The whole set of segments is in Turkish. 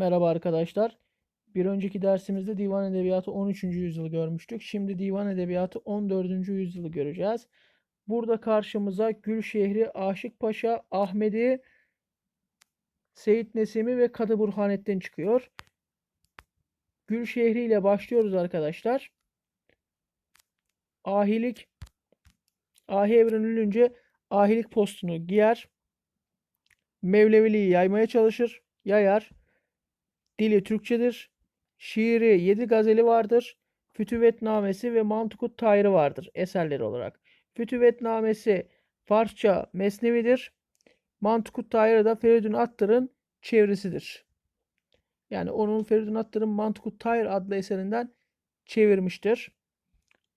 Merhaba arkadaşlar. Bir önceki dersimizde Divan Edebiyatı 13. yüzyılı görmüştük. Şimdi Divan Edebiyatı 14. yüzyılı göreceğiz. Burada karşımıza Gülşehri, Aşık Paşa, Ahmedi, Seyit Nesimi ve Kadı Burhanettin çıkıyor. Gülşehri ile başlıyoruz arkadaşlar. Ahilik Ahi evrenilünce ahilik postunu giyer. Mevleviliği yaymaya çalışır, yayar. Dili Türkçedir. Şiiri yedi gazeli vardır. Fütüvetnamesi ve Mantukut Tayrı vardır eserleri olarak. Fütüvetnamesi Farsça Mesnevidir. Mantukut Tayrı da Feridun Attır'ın çevresidir. Yani onun Feridun Attır'ın Mantukut Tayr adlı eserinden çevirmiştir.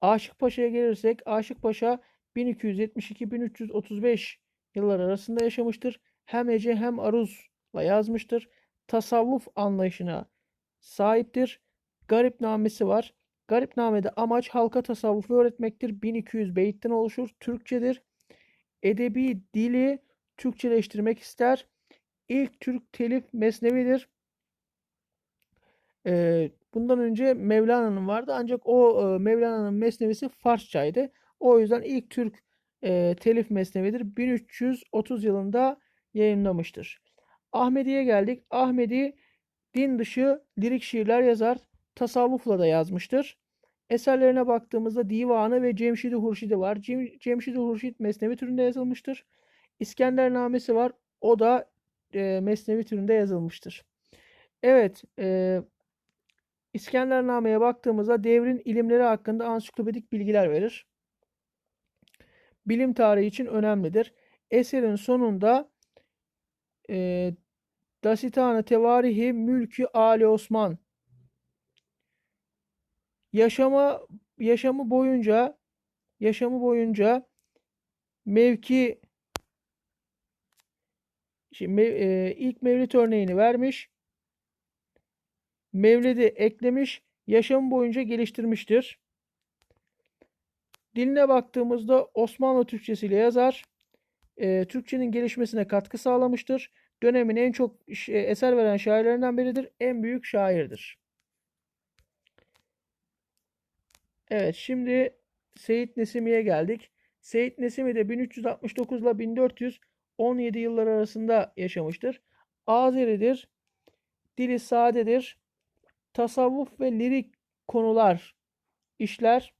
Aşık Paşa'ya gelirsek Aşık Paşa 1272-1335 yıllar arasında yaşamıştır. Hem Ece hem Aruz'la yazmıştır. Tasavvuf anlayışına sahiptir. Garipnamesi var. Garipname'de amaç halka tasavvufu öğretmektir. 1200 beyitten oluşur. Türkçedir. Edebi dili Türkçeleştirmek ister. İlk Türk telif Mesnevidir. Ee, bundan önce Mevlana'nın vardı ancak o e, Mevlana'nın Mesnevisi Farsçaydı. O yüzden ilk Türk e, telif mesnevidir. 1330 yılında yayınlamıştır. Ahmedi'ye geldik. Ahmedi din dışı lirik şiirler yazar. Tasavvufla da yazmıştır. Eserlerine baktığımızda Divanı ve Cemşid-i Hurşid'i var. Cem, Cemşid-i Hurşid mesnevi türünde yazılmıştır. İskendernamesi var. O da e, mesnevi türünde yazılmıştır. Evet, e, İskendername'ye baktığımızda devrin ilimleri hakkında ansiklopedik bilgiler verir bilim tarihi için önemlidir. Eserin sonunda e, Dasitane Tevarihi Mülkü Ali Osman yaşama yaşamı boyunca yaşamı boyunca mevki şimdi, e, ilk mevlid örneğini vermiş. Mevlidi eklemiş. Yaşamı boyunca geliştirmiştir. Diline baktığımızda Osmanlı Türkçesiyle yazar. E, Türkçenin gelişmesine katkı sağlamıştır. Dönemin en çok eser veren şairlerinden biridir. En büyük şairdir. Evet şimdi Seyit Nesimi'ye geldik. Seyit Nesimi de 1369 ile 1417 yıllar arasında yaşamıştır. Azeridir. Dili sadedir. Tasavvuf ve lirik konular işler.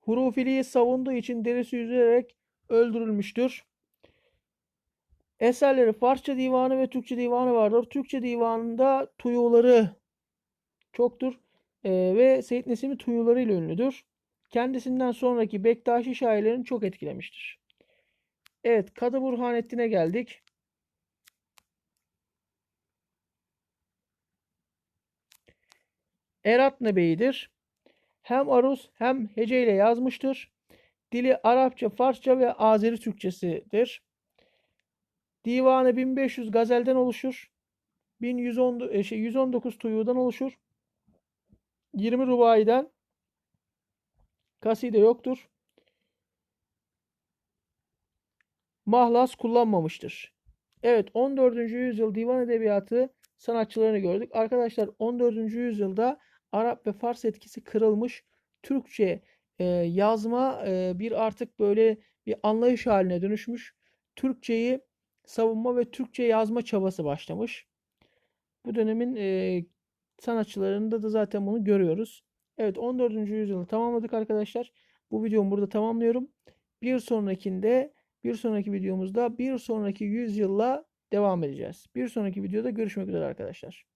Hurufiliği savunduğu için derisi yüzülerek öldürülmüştür. Eserleri Farsça divanı ve Türkçe divanı vardır. Türkçe divanında tuyuları çoktur ee, ve Seyit Nesimi tuyuları ile ünlüdür. Kendisinden sonraki Bektaşi şairlerini çok etkilemiştir. Evet, Kadı Burhanettin'e geldik. Eratne Bey'idir hem Aruz hem hece ile yazmıştır. Dili Arapça, Farsça ve Azeri Türkçesidir. Divanı 1500 gazelden oluşur. 1110 e, şey 119 tuyudan oluşur. 20 rubaiden kaside yoktur. Mahlas kullanmamıştır. Evet 14. yüzyıl divan edebiyatı sanatçılarını gördük. Arkadaşlar 14. yüzyılda Arap ve Fars etkisi kırılmış. Türkçe e, yazma e, bir artık böyle bir anlayış haline dönüşmüş. Türkçeyi savunma ve Türkçe yazma çabası başlamış. Bu dönemin e, sanatçılarında da zaten bunu görüyoruz. Evet 14. yüzyılı tamamladık arkadaşlar. Bu videomu burada tamamlıyorum. Bir sonrakinde bir sonraki videomuzda bir sonraki yüzyılla devam edeceğiz. Bir sonraki videoda görüşmek üzere arkadaşlar.